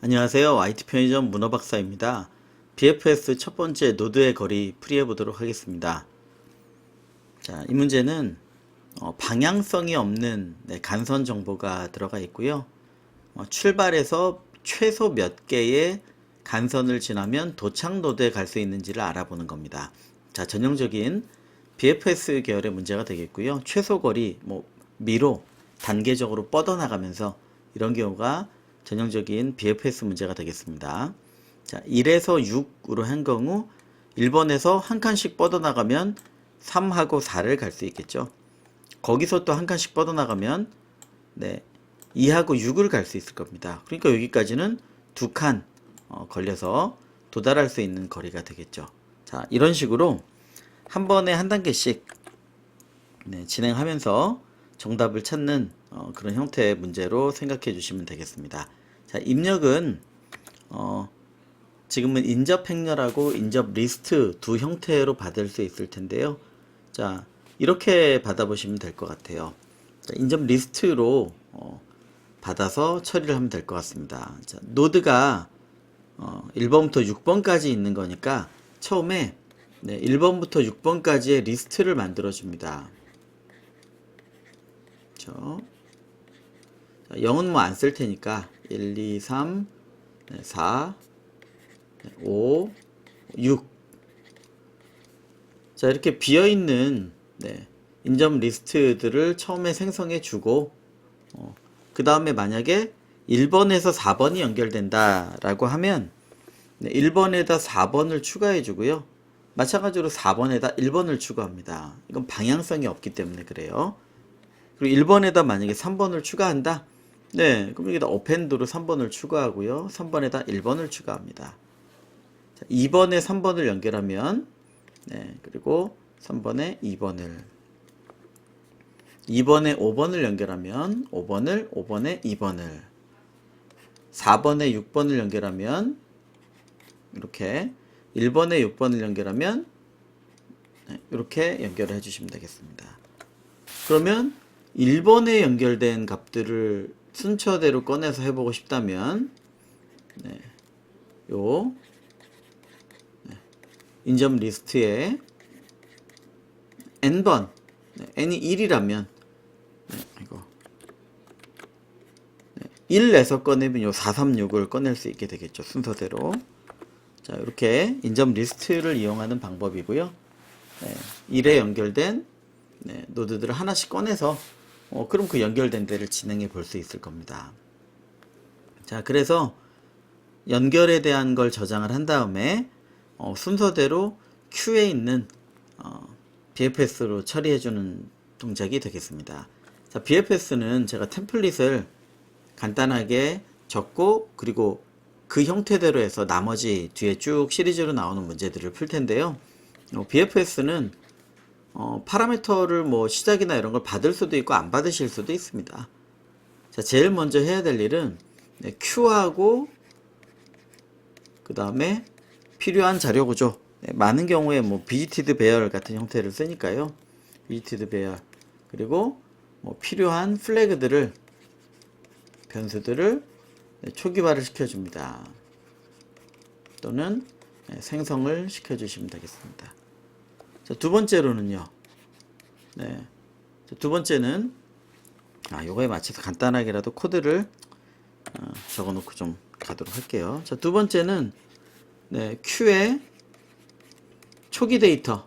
안녕하세요. IT 편의점 문어 박사입니다. BFS 첫 번째 노드의 거리 풀이해 보도록 하겠습니다. 자, 이 문제는 어, 방향성이 없는 네, 간선 정보가 들어가 있고요. 어, 출발해서 최소 몇 개의 간선을 지나면 도착 노드에 갈 수 있는지를 알아보는 겁니다. 자, 전형적인 BFS 계열의 문제가 되겠고요. 최소 거리, 뭐 미로 단계적으로 뻗어나가면서 이런 경우가 전형적인 BFS 문제가 되겠습니다. 자, 1에서 6으로 한 경우 1번에서 한 칸씩 뻗어나가면 3하고 4를 갈 수 있겠죠. 거기서 또 한 칸씩 뻗어나가면 네, 2하고 6을 갈 수 있을 겁니다. 그러니까 여기까지는 두칸 어, 걸려서 도달할 수 있는 거리가 되겠죠. 자, 이런 식으로 한 번에 한 단계씩 네, 진행하면서 정답을 찾는 어, 그런 형태의 문제로 생각해 주시면 되겠습니다. 자, 입력은 어, 지금은 인접 행렬하고 인접 리스트 두 형태로 받을 수 있을 텐데요. 자, 이렇게 받아보시면 될 것 같아요. 자, 인접 리스트로 어, 받아서 처리를 하면 될 것 같습니다. 자, 노드가 어, 1번부터 6번까지 있는 거니까 처음에 네, 1번부터 6번까지의 리스트를 만들어 줍니다. 그렇죠? 자, 0은 뭐 안 쓸 테니까 1, 2, 3, 네, 4, 네, 5, 6. 자, 이렇게 비어 있는 네, 인점 리스트들을 처음에 생성해 주고 어, 그 다음에 만약에 1번에서 4번이 연결된다라고 하면 네, 1번에다 4번을 추가해 주고요. 마찬가지로 4번에다 1번을 추가합니다. 이건 방향성이 없기 때문에 그래요. 그리고 1번에다 만약에 3번을 추가한다. 네, 그럼 여기다 어펜드로 3번을 추가하고요. 3번에다 1번을 추가합니다. 자, 2번에 3번을 연결하면 네, 그리고 3번에 2번을 2번에 5번을 연결하면 5번을 5번에 2번을 4번에 6번을 연결하면 이렇게 1번에 6번을 연결하면 네, 이렇게 연결을 해주시면 되겠습니다. 그러면 1번에 연결된 값들을 순서대로 꺼내서 해보고 싶다면 네, 요 네, 인점 리스트에 n번 네, n이 1이라면 네, 이거 네, 1 내서 꺼내면 요 436을 꺼낼 수 있게 되겠죠 순서대로. 자 이렇게 인점 리스트를 이용하는 방법이고요. 네, 1에 연결된 네, 노드들을 하나씩 꺼내서 어, 그럼 그 연결된 데를 진행해 볼 수 있을 겁니다. 자, 그래서 연결에 대한 걸 저장을 한 다음에 어, 순서대로 큐에 있는 어, BFS로 처리해 주는 동작이 되겠습니다. 자, BFS는 제가 템플릿을 간단하게 적고 그리고 그 형태대로 해서 나머지 뒤에 쭉 시리즈로 나오는 문제들을 풀 텐데요. 어, BFS는 어, 파라미터를 뭐 시작이나 이런 걸 받을 수도 있고 안 받으실 수도 있습니다. 자, 제일 먼저 해야 될 일은 네, Q하고 그 다음에 필요한 자료 구조. 네, 많은 경우에 뭐 비지티드 배열 같은 형태를 쓰니까요. 비지티드 배열 그리고 뭐 필요한 플래그들을 변수들을 네, 초기화를 시켜줍니다. 또는 네, 생성을 시켜주시면 되겠습니다. 자, 두 번째로는요. 네. 자, 두 번째는 아, 요거에 맞춰서 간단하게라도 코드를 어, 적어 놓고 좀 가도록 할게요. 자, 두 번째는 네, Q의 초기 데이터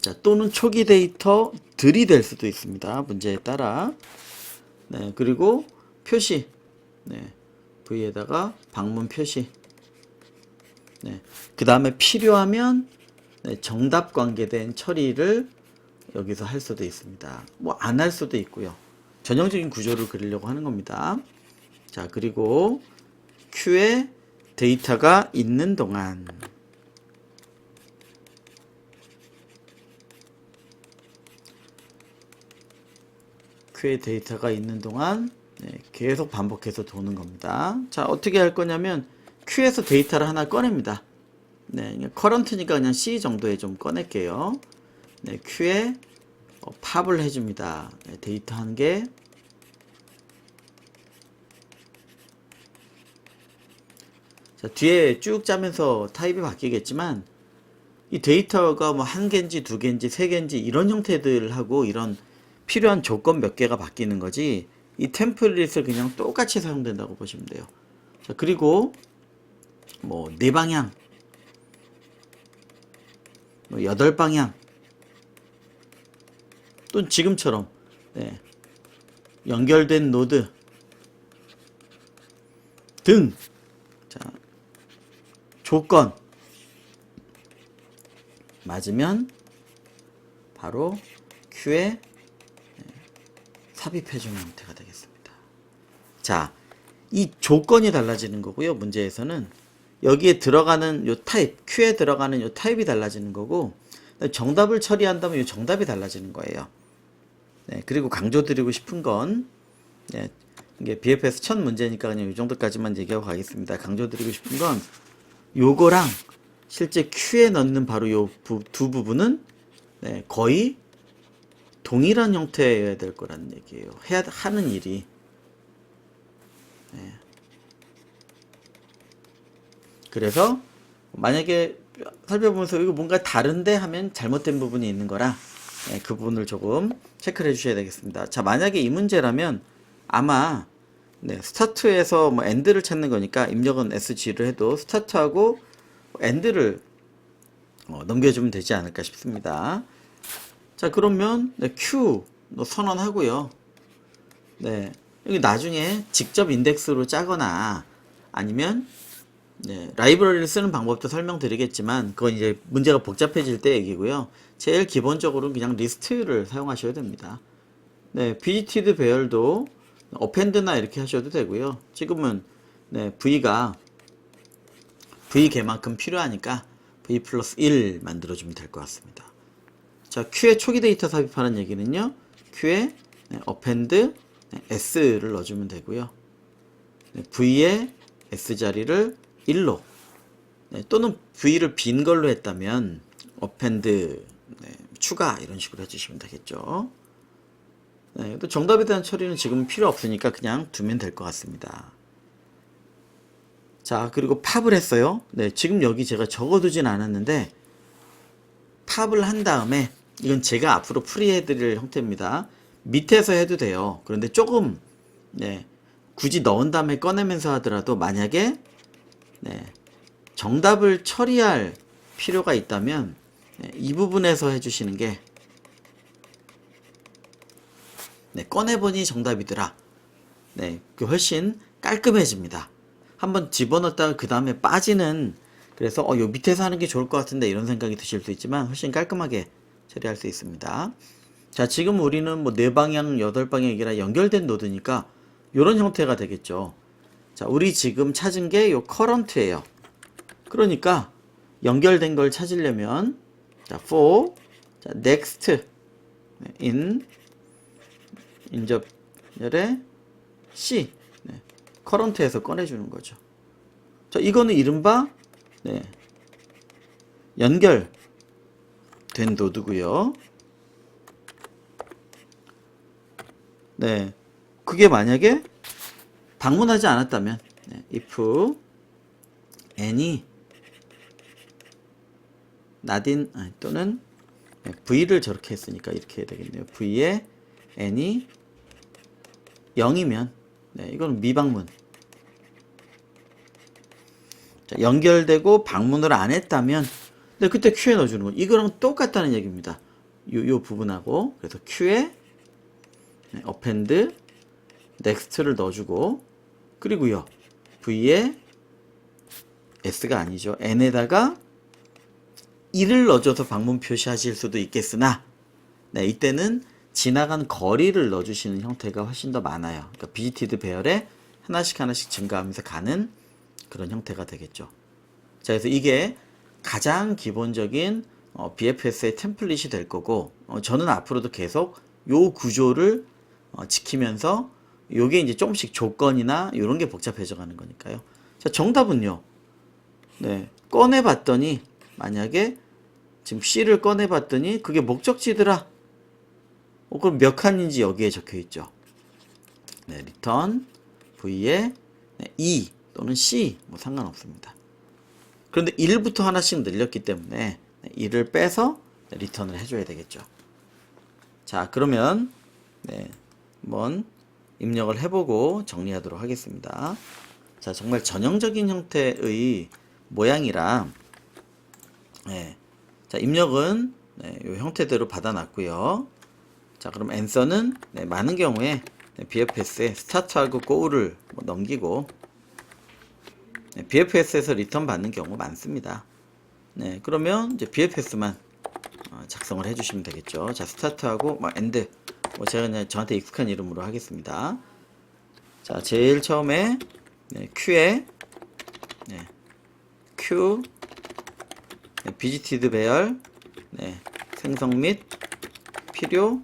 자, 또는 초기 데이터들이 될 수도 있습니다. 문제에 따라. 네, 그리고 표시. 네. V에다가 방문 표시. 네. 그 다음에 필요하면 네, 정답 관계된 처리를 여기서 할 수도 있습니다. 뭐 안 할 수도 있고요. 전형적인 구조를 그리려고 하는 겁니다. 자, 그리고 Q에 데이터가 있는 동안 Q에 데이터가 있는 동안 네, 계속 반복해서 도는 겁니다. 자, 어떻게 할 거냐면 Q에서 데이터를 하나 꺼냅니다. 네, 커런트니까 그냥 C 정도에 좀 꺼낼게요. 네, Q에 어, 팝을 해줍니다. 네, 데이터 한 개. 자, 뒤에 쭉 짜면서 타입이 바뀌겠지만, 이 데이터가 뭐 한 개인지 두 개인지 세 개인지 이런 형태들하고 이런 필요한 조건 몇 개가 바뀌는 거지, 이 템플릿을 그냥 똑같이 사용된다고 보시면 돼요. 자, 그리고 뭐 네 방향 뭐 여덟 방향 또는 지금처럼 네. 연결된 노드 등 자, 조건 맞으면 바로 Q에 삽입해주는 형태가 되겠습니다. 자, 이 조건이 달라지는 거고요. 문제에서는 여기에 들어가는 요 타입, Q에 들어가는 요 타입이 달라지는 거고 정답을 처리한다면 요 정답이 달라지는 거예요. 네, 그리고 강조드리고 싶은 건 네, 이게 BFS 첫 문제니까 그냥 이 정도까지만 얘기하고 가겠습니다. 강조드리고 싶은 건 요거랑 실제 Q에 넣는 바로 요 두 부분은 네, 거의 동일한 형태여야 될 거라는 얘기예요. 해야 하는 일이 네. 그래서 만약에 살펴보면서 이거 뭔가 다른데 하면 잘못된 부분이 있는 거라 네, 그 부분을 조금 체크를 해주셔야 되겠습니다. 자 만약에 이 문제라면 아마 네, 스타트에서 뭐 엔드를 찾는 거니까 입력은 SG를 해도 스타트하고 엔드를 어, 넘겨주면 되지 않을까 싶습니다. 자 그러면 네, Q 뭐 선언하고요. 네 여기 나중에 직접 인덱스로 짜거나 아니면 네, 라이브러리를 쓰는 방법도 설명드리겠지만 그건 이제 문제가 복잡해질 때 얘기고요. 제일 기본적으로는 그냥 리스트를 사용하셔야 됩니다. 네, 비지티드 배열도 어펜드나 이렇게 하셔도 되고요. 지금은 네, V가 V 개만큼 필요하니까 V 플러스 1 만들어주면 될 것 같습니다. 자, Q에 초기 데이터 삽입하는 얘기는요. Q에 네, append 네, S를 넣어주면 되고요. 네, V에 S 자리를 1로 네, 또는 V를 빈 걸로 했다면 append 네, 추가 이런 식으로 해주시면 되겠죠. 네, 또 정답에 대한 처리는 지금 필요 없으니까 그냥 두면 될 것 같습니다. 자, 그리고 팝을 했어요. 네, 지금 여기 제가 적어두진 않았는데 팝을 한 다음에 이건 제가 앞으로 풀이해드릴 형태입니다. 밑에서 해도 돼요. 그런데 조금 네, 굳이 넣은 다음에 꺼내면서 하더라도 만약에 네, 정답을 처리할 필요가 있다면 네, 이 부분에서 해주시는 게 네, 꺼내보니 정답이더라. 네, 그 훨씬 깔끔해집니다. 한번 집어넣었다가 그 다음에 빠지는 그래서 어, 요 밑에서 하는 게 좋을 것 같은데 이런 생각이 드실 수 있지만 훨씬 깔끔하게 처리할 수 있습니다. 자, 지금 우리는 뭐 네 방향, 여덟 방향이라 연결된 노드니까 이런 형태가 되겠죠. 자, 우리 지금 찾은 게 요 커런트예요. 그러니까 연결된 걸 찾으려면 자, for 자, next in 인접열의 C 네, 커런트에서 꺼내 주는 거죠. 자, 이거는 이른바 네, 연결된 노드고요. 네, 그게 만약에 방문하지 않았다면 네, if n이 나딘 또는 네, v를 저렇게 했으니까 이렇게 해야 되겠네요. v에 n이 0이면 네, 이건 미방문. 자, 연결되고 방문을 안 했다면 네, 그때 Q에 넣어주는 거. 이거랑 똑같다는 얘기입니다. 요, 요 부분하고 그래서 Q에 네, append next를 넣어주고 그리고요 V에 S가 아니죠. N에다가 1을 넣어줘서 방문 표시하실 수도 있겠으나 네, 이때는 지나간 거리를 넣어주시는 형태가 훨씬 더 많아요. 그러니까 비지티드 배열에 하나씩 하나씩 증가하면서 가는 그런 형태가 되겠죠. 자, 그래서 이게 가장 기본적인 어, BFS의 템플릿이 될 거고, 어, 저는 앞으로도 계속 요 구조를 어, 지키면서 요게 이제 조금씩 조건이나 이런 게 복잡해져 가는 거니까요. 자, 정답은요. 네, 꺼내 봤더니 만약에 지금 C를 꺼내 봤더니 그게 목적지더라. 어, 그럼 몇 칸인지 여기에 적혀 있죠. 네, 리턴 V에 네, 2 또는 C 뭐 상관없습니다. 그런데 1부터 하나씩 늘렸기 때문에 1을 빼서 리턴을 해줘야 되겠죠. 자 그러면 네, 한번 입력을 해보고 정리하도록 하겠습니다. 자 정말 전형적인 형태의 모양이라 네, 자 입력은 네, 이 형태대로 받아놨고요. 자 그럼 앤서는 네, 많은 경우에 네, BFS에 스타트하고 go를 뭐 넘기고 네, BFS에서 리턴 받는 경우 많습니다. 네, 그러면 이제 BFS만 어, 작성을 해주시면 되겠죠. 자, 스타트하고 뭐 엔드. 뭐 제가 그냥 저한테 익숙한 이름으로 하겠습니다. 자, 제일 처음에 네, Q에 네, Q 네, 비지티드 배열 네, 생성 및 필요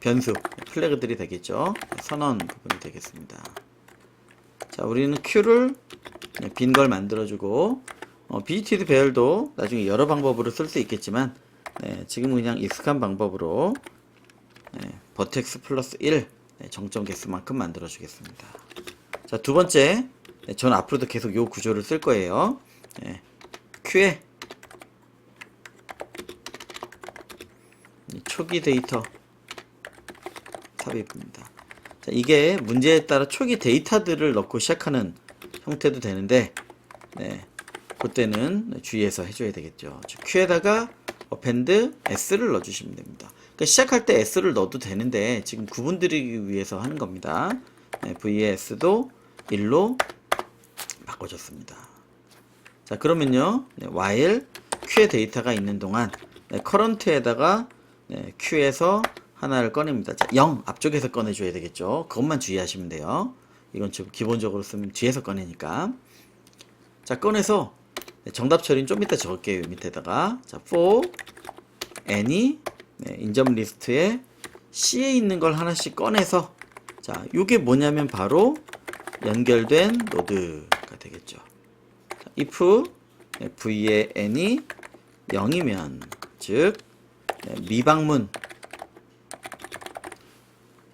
변수 플래그들이 되겠죠. 선언 부분이 되겠습니다. 자, 우리는 Q를 네, 빈걸 만들어주고 어, BGTD 배열도 나중에 여러 방법으로 쓸 수 있겠지만 네, 지금 그냥 익숙한 방법으로 네, 버텍스 플러스 1 네, 정점 개수만큼 만들어 주겠습니다. 자, 두 번째 네, 저는 앞으로도 계속 요 구조를 쓸 거예요. 네, Q에 이 초기 데이터 삽입입니다. 자, 이게 문제에 따라 초기 데이터들을 넣고 시작하는 형태도 되는데, 네, 그때는 주의해서 해줘야 되겠죠. 즉, Q에다가 append s를 넣어주시면 됩니다. 그러니까 시작할 때 s를 넣어도 되는데 지금 구분드리기 위해서 하는 겁니다. 네, VS도 1로 바꿔줬습니다. 자, 그러면요, 네, while Q의 데이터가 있는 동안 네, current에다가 네, Q에서 하나를 꺼냅니다. 자, 0 앞쪽에서 꺼내줘야 되겠죠. 그것만 주의하시면 돼요. 이건 지금 기본적으로 쓰면 뒤에서 꺼내니까. 자, 꺼내서 네, 정답 처리는 좀 이따 적을게요. 밑에다가. 자, for any 네, 인점 리스트에 C에 있는 걸 하나씩 꺼내서 자, 이게 뭐냐면 바로 연결된 노드가 되겠죠. 자, if 네, v의 n이 0이면 즉 네, 미방문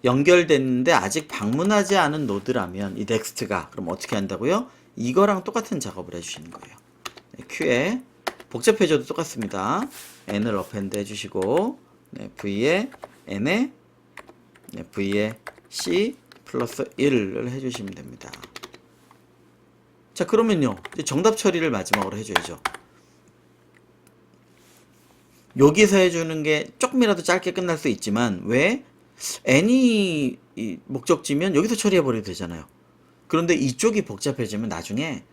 연결됐는데 아직 방문하지 않은 노드라면 이 넥스트가 그럼 어떻게 한다고요? 이거랑 똑같은 작업을 해주시는 거예요. 네, Q에 복잡해져도 똑같습니다. n을 append 해주시고 네, v에 n에 네, v에 c 플러스 1을 해주시면 됩니다. 자 그러면요 정답 처리를 마지막으로 해줘야죠. 여기서 해주는 게 조금이라도 짧게 끝날 수 있지만 왜 n이 이 목적지면 여기서 처리해 버려도 되잖아요. 그런데 이쪽이 복잡해지면 나중에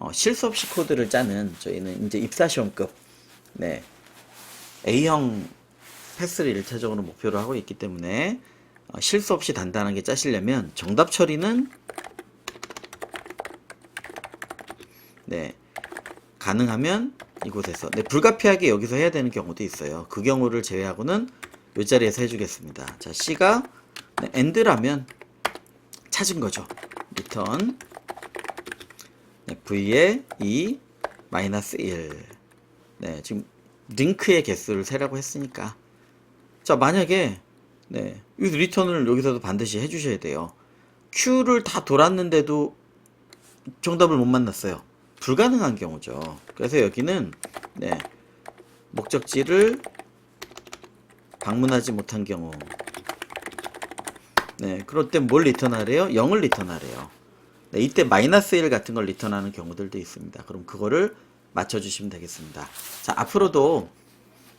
어, 실수 없이 코드를 짜는 저희는 이제 입사시험급 네 A형 패스를 1차적으로 목표로 하고 있기 때문에 어, 실수 없이 단단하게 짜시려면 정답 처리는 네 가능하면 이곳에서 네, 불가피하게 여기서 해야 되는 경우도 있어요. 그 경우를 제외하고는 이 자리에서 해주겠습니다. 자 C가 네, end라면 찾은 거죠. 네, V에 2 마이너스 1 네, 지금 링크의 개수를 세라고 했으니까 자 만약에 네, 이 리턴을 여기서도 반드시 해주셔야 돼요. Q를 다 돌았는데도 정답을 못 만났어요. 불가능한 경우죠. 그래서 여기는 네, 목적지를 방문하지 못한 경우 네, 그럴 때뭘 리턴하래요? 0을 리턴하래요. 네, 이때 마이너스 1 같은 걸 리턴하는 경우들도 있습니다. 그럼 그거를 맞춰주시면 되겠습니다. 자, 앞으로도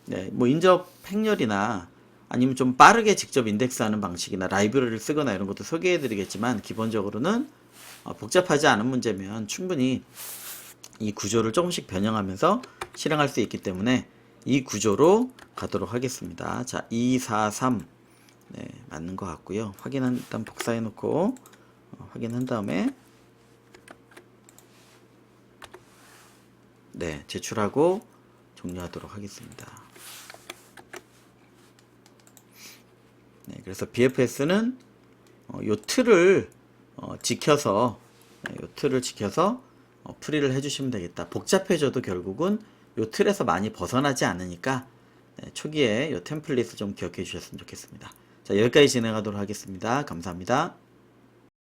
네, 뭐 인접 행렬이나 아니면 좀 빠르게 직접 인덱스하는 방식이나 라이브러리를 쓰거나 이런 것도 소개해드리겠지만 기본적으로는 어, 복잡하지 않은 문제면 충분히 이 구조를 조금씩 변형하면서 실행할 수 있기 때문에 이 구조로 가도록 하겠습니다. 자, 2, 4, 3 네, 맞는 것 같고요. 확인한 일단 복사해 놓고 어, 확인한 다음에 네, 제출하고 종료하도록 하겠습니다. 네, 그래서 BFS는 어, 요 틀을 어, 지켜서 네, 요 틀을 지켜서 어, 풀이를 해주시면 되겠다. 복잡해져도 결국은 요 틀에서 많이 벗어나지 않으니까 네, 초기에 요 템플릿을 좀 기억해 주셨으면 좋겠습니다. 자 여기까지 진행하도록 하겠습니다. 감사합니다.